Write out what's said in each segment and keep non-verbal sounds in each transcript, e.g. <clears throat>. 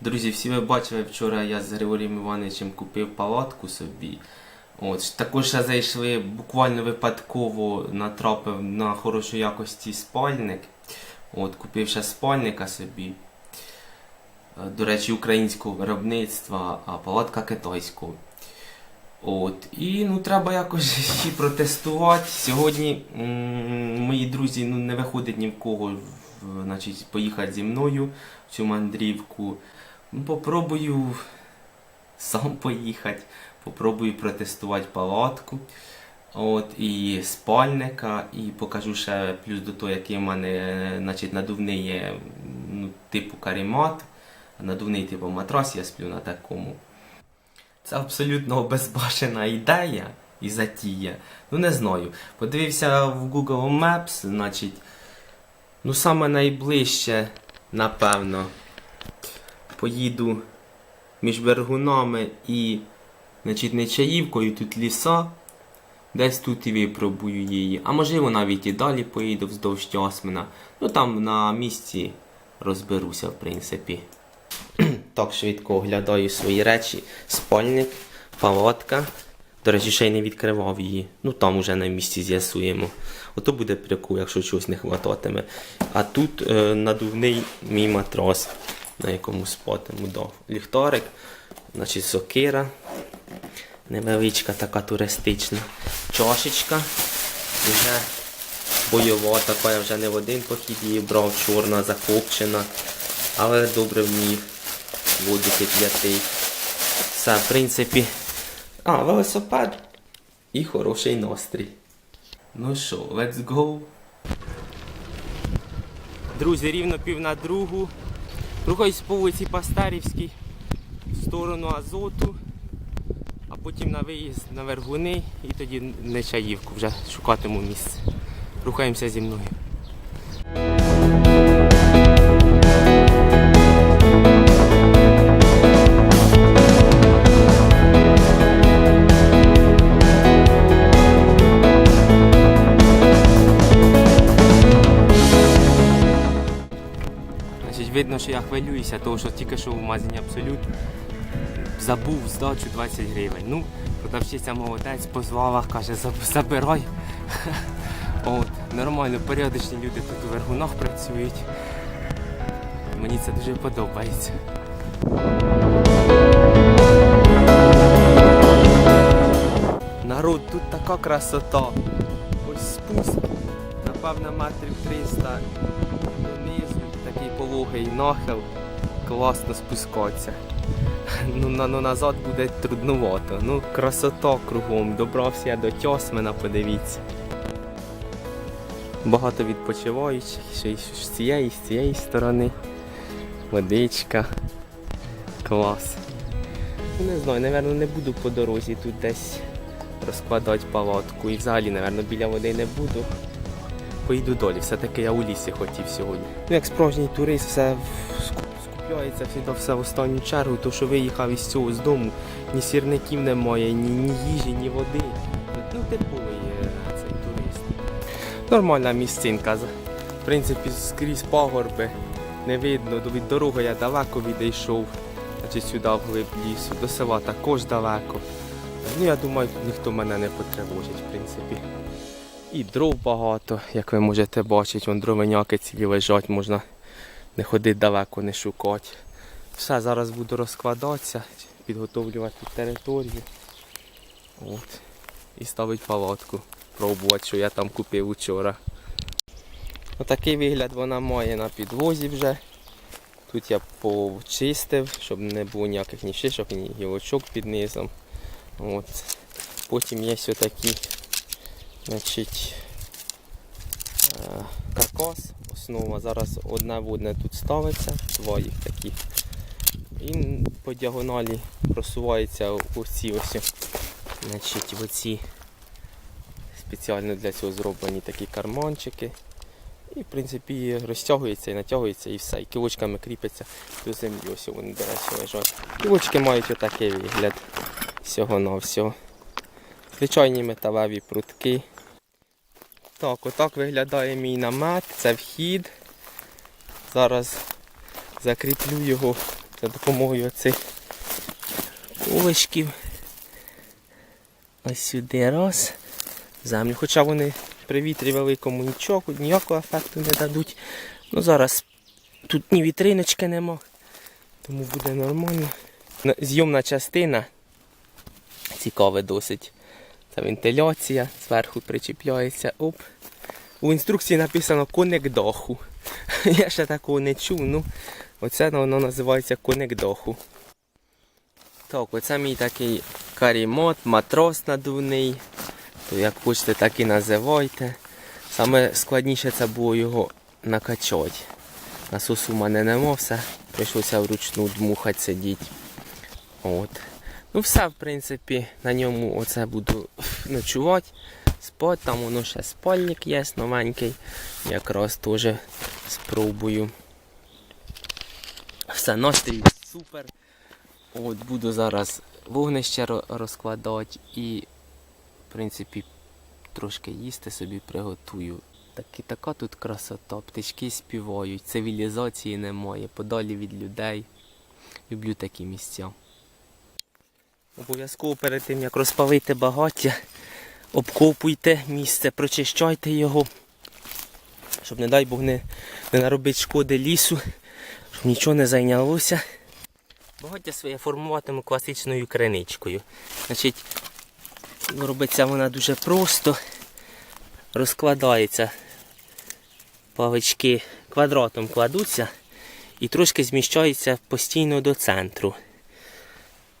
Друзі, всі ви бачили, вчора я з Григорієм Івановичем купив палатку собі. От, також ще зайшли буквально випадково натрапив на хорошої якості спальник. От, купив ще спальника собі. Е, До речі, українського виробництва, а палатка китайського. От, і ну, треба якось <laughs> її протестувати. Сьогодні мої друзі ну, не виходить ні в кого значить, поїхати зі мною в цю мандрівку. Ну, попробую сам поїхати, попробую протестувати палатку. От, і спальника, і покажу ще плюс до того, який в мене значить, надувний є ну, типу карімат, надувний типу матрас, я сплю на такому. Це абсолютно безбашена ідея і затія. Ну не знаю. Подивився в Google Maps, значить, ну саме найближче, напевно, поїду між Бергунами і значить, Нечаївкою, тут ліса. Десь тут і випробую її. А можливо навіть і далі поїду вздовж Тьосмина. Ну там на місці розберуся, в принципі. <clears throat> так швидко оглядаю свої речі. Спальник, палатка. До речі, ще й не відкривав її. Ну там уже на місці з'ясуємо. Ото буде прикол, якщо чогось не хвататиме. А тут е, надувний мій матрас, на якому спатиму. Да. Ліхтарик, значить сокира. Невеличка така туристична чашечка. Вже бойова, така я вже не в один похід її брав, чорна, закопчена. Але добре вмів воду кип'яти. Все, в принципі. А, велосипед і хороший настрій. Ну що, let's go. Друзі, рівно пів на другу. Рухаюсь по вулиці Пастарівській в сторону Азоту, а потім на виїзд на Вергуни і тоді Нечаївку вже шукатиму місце. Рухаємося зі мною. Значить, видно, що я хвилююся, тому що тільки що в магазині абсолют забув здачу 20 гривень. Ну, продавщиця молодець позвала, каже, забирай. <laughs> От, нормально, періодичні люди тут у вергунах працюють. Мені це дуже подобається. Народ, тут така красота. Ось спуск, напевно, метрів 300 донизу, такий пологий нахил. Класно спускатися. Ну, на, ну назад буде трудновато. Ну, красота кругом. Добрався я до Тьосмина, подивіться. Багато відпочиваючих, ще й з цієї, з цієї сторони. Водичка. Клас. Ну, Не знаю, напевно, не буду по дорозі тут десь розкладати палатку. І взагалі, напевно, біля води не буду. Поїду долі. Все-таки я у лісі хотів сьогодні. Ну, як справжній турист, все в- ску- скупляється всегда все в останню чергу, то що виїхав із цього з дому, ні сірників немає, ні, ні їжі, ні води. Ну, типовий е, цей турист. Нормальна місцинка. В принципі, скрізь пагорби. Не видно, від дороги я далеко відійшов, значить сюди вглиб лісу, до села також далеко. Ну, я думаю, ніхто мене не потривожить, в принципі. І дров багато, як ви можете бачити, вон дровеняки цілі лежать, можна не ходити далеко, не шукати. Все, зараз буду розкладатися, підготовлювати територію. От. І ставити палатку. Пробувати, що я там купив учора. Отакий вигляд вона має на підлозі вже. Тут я почистив, щоб не було ніяких ні шишок, ні гілочок під низом. От. Потім є ось такі значить, е, каркас, основа. Зараз одне в одне тут ставиться, два їх такі. І по діагоналі просуваються оці ось значить, оці спеціально для цього зроблені такі карманчики. І в принципі розтягується і натягується і все. І кілочками кріпиться до землі. Ось вони, до речі, лежать. Кілочки мають отакий вигляд всього на всього. Звичайні металеві прутки. Так, отак виглядає мій намет. Це вхід. Зараз закріплю його за допомогою оцих куличків. Ось сюди раз. Землю. Хоча вони при вітрі великому нічого, ніякого ефекту не дадуть. Ну зараз тут ні вітриночки нема, тому буде нормально. Зйомна частина цікаве досить. Це вентиляція, зверху причіпляється. Оп. У інструкції написано коник даху. <laughs> Я ще такого не чув, ну оце воно називається коник даху. Так, оце мій такий карімот, матрос надувний. То як хочете, так і називайте. Саме складніше це було його накачати. Насосу в мене нема, все. Прийшлося вручну дмухати сидіти. От. Ну все, в принципі, на ньому оце буду ночувати. Спать, там воно ще спальник є новенький. Якраз теж спробую. Все, настрій супер. От буду зараз вогнище розкладати і, в принципі, трошки їсти собі приготую. Так і така тут красота, птички співають, цивілізації немає, подалі від людей. Люблю такі місця. Обов'язково перед тим, як розпалити багаття, обкопуйте місце, прочищайте його, щоб, не дай Бог, не, не наробити шкоди лісу, щоб нічого не зайнялося. Багаття своє формуватиму класичною криничкою. Значить, робиться вона дуже просто. Розкладається. Павички квадратом кладуться і трошки зміщаються постійно до центру.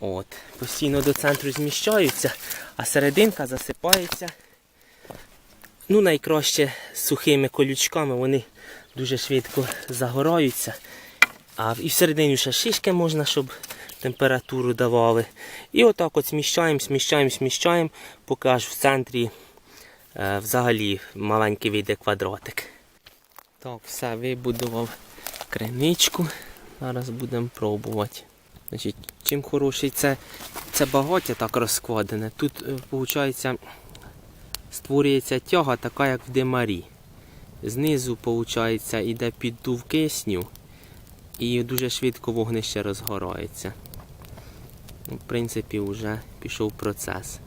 От, постійно до центру зміщаються, а серединка засипається. Ну, найкраще з сухими колючками, вони дуже швидко загораються. А і всередині ще шишки можна, щоб температуру давали. І отак от зміщаємо, зміщаємо, зміщаємо, поки аж в центрі е, взагалі маленький вийде квадратик. Так, все, вибудував криничку. Зараз будемо пробувати. Значить, чим хороший це, це багаття так розкладене. Тут, виходить, створюється тяга така, як в димарі. Знизу, виходить, йде піддув кисню і дуже швидко вогнище розгорається. Ну, В принципі, вже пішов процес.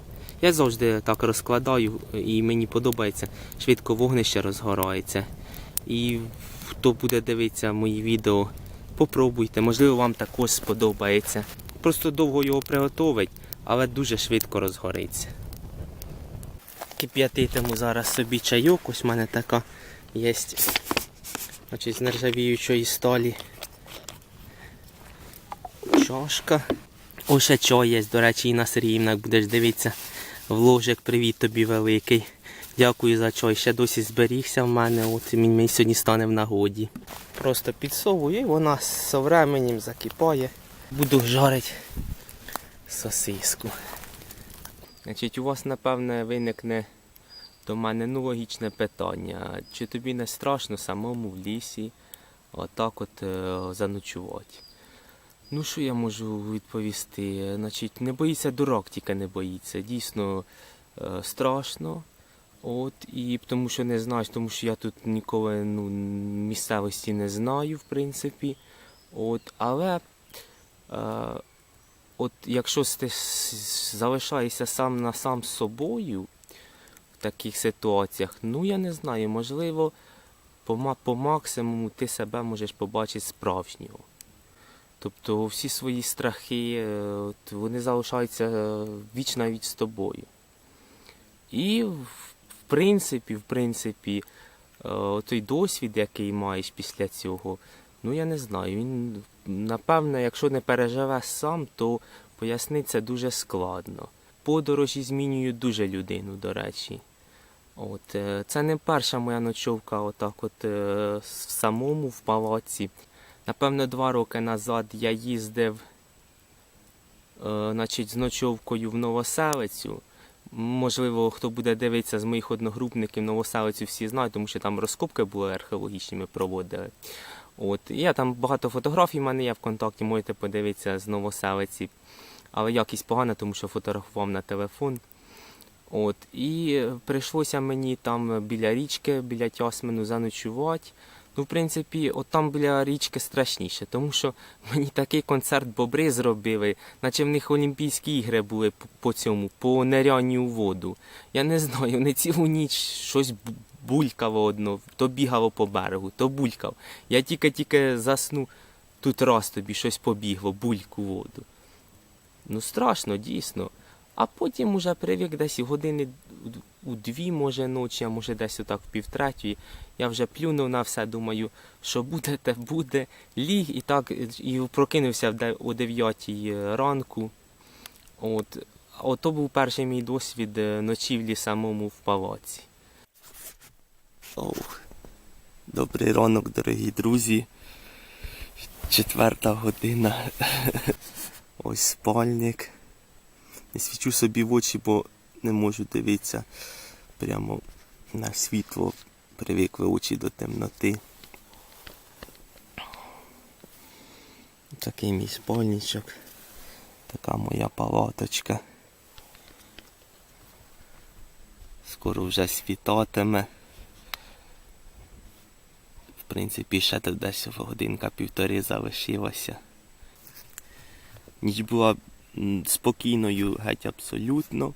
Я завжди так розкладаю і мені подобається, швидко вогнище розгорається. І хто буде дивитися мої відео, попробуйте, можливо, вам також сподобається. Просто довго його приготовить, але дуже швидко розгориться. Кип'ятитиму зараз собі чайок, ось в мене така є значить, з нержавіючої сталі чашка. Ось ще чай є, до речі, Інна Сергіївна, як будеш дивитися, вложик, привіт тобі великий. Дякую за чай. Ще досі зберігся в мене, от він мені сьогодні стане в нагоді. Просто підсовую і вона з временем закипає. Буду жарити сосиску. Значить, у вас, напевне, виникне до мене ну, логічне питання. Чи тобі не страшно самому в лісі отак от е, заночувати? Ну, що я можу відповісти? Значить, не боїться дурак, тільки не боїться. Дійсно е, страшно. От, і тому що не знаєш, тому що я тут ніколи ну, місцевості не знаю, в принципі. От, але от якщо ти залишаєшся сам на сам з собою в таких ситуаціях, ну я не знаю, можливо, по, по максимуму ти себе можеш побачити справжнього. Тобто всі свої страхи, е, от, вони залишаються е, віч на віч з тобою. І в принципі, в принципі, е, той досвід, який маєш після цього, ну я не знаю. Він, напевне, якщо не переживеш сам, то пояснити це дуже складно. Подорожі змінюють дуже людину, до речі. От, е, це не перша моя ночовка, отак от е, в самому в палаці. Напевно, два роки назад я їздив е, значить, з ночовкою в Новоселицю. Можливо, хто буде дивитися з моїх одногрупників Новоселицю, всі знають, тому що там розкопки були археологічні, ми проводили. От, я там багато фотографій в мене є в контакті, можете подивитися з Новоселиці. Але якість погана, тому що фотографував на телефон. От, і прийшлося мені там біля річки, біля Тясмину заночувати. Ну, в принципі, от там біля річки страшніше, тому що <laughs> мені такий концерт бобри зробили, наче в них Олімпійські ігри були по, цьому, по нирянню у воду. Я не знаю, вони цілу ніч щось булькало одно, то бігало по берегу, то булькав. Я тільки-тільки засну, тут раз тобі щось побігло, бульку воду. Ну, страшно, дійсно. А потім уже привик десь години у дві, може, ночі, а може десь отак в півтретьої. Я вже плюнув на все, думаю, що буде, те буде. Ліг і так, і прокинувся о 9 ранку. От. Ото був перший мій досвід е, ночівлі самому в палаці. Ох. Добрий ранок, дорогі друзі. Четверта година. <laughs> Ось спальник. Не свічу собі в очі, бо не можу дивитися прямо на світло. Привикли очі до темноти. Такий мій спальничок. Така моя палаточка. Скоро вже світатиме. Принципі, ще тут десь годинка-півтори залишилося. Ніч була спокійною геть абсолютно. В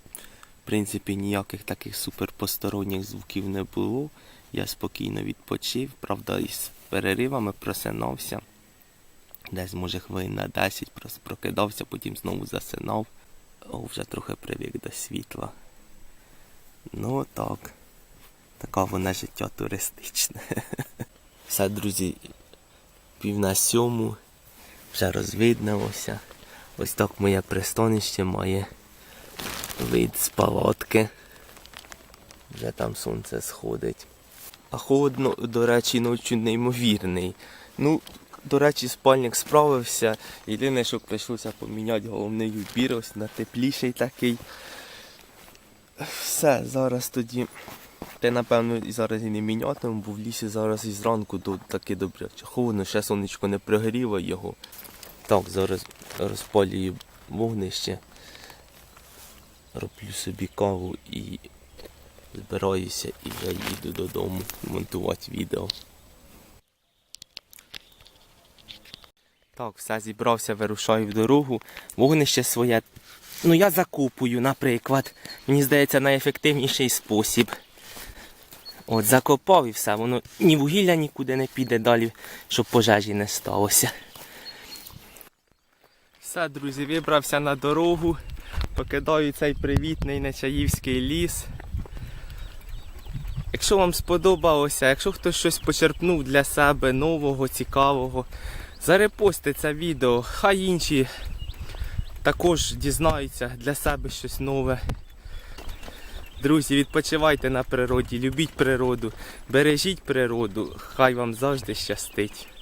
принципі, ніяких таких суперпосторонніх звуків не було. Я спокійно відпочив, правда, із переривами просинався. Десь, може, хвилин на 10 просто прокидався, потім знову засинав. О, вже трохи привик до світла. Ну так. Така вона життя туристичне. <laughs> Все, друзі, пів на сьому. Вже розвиднилося. Ось так моє пристанище має вид з палатки. Вже там сонце сходить. А холодно, до речі, ночі неймовірний. Ну, до речі, спальник справився. Єдине, що прийшлося поміняти головний убір, ось на тепліший такий. Все, зараз тоді. Те, напевно, і зараз і не мінятиму, бо в лісі зараз і зранку до, таки добре. Холодно, ще сонечко не прогріло його. Так, зараз розпалюю вогнище. Роблю собі каву і збираюся і я їду додому монтувати відео. Так, все зібрався, вирушаю в дорогу. Вогнище своє. Ну я закупую, наприклад. Мені здається, найефективніший спосіб. От закопав і все, воно ні вугілля нікуди не піде далі, щоб пожежі не сталося. Все, друзі, вибрався на дорогу. Покидаю цей привітний Нечаївський ліс. Якщо вам сподобалося, якщо хтось щось почерпнув для себе нового, цікавого, зарепости це відео, хай інші також дізнаються для себе щось нове. Друзі, відпочивайте на природі, любіть природу, бережіть природу, хай вам завжди щастить.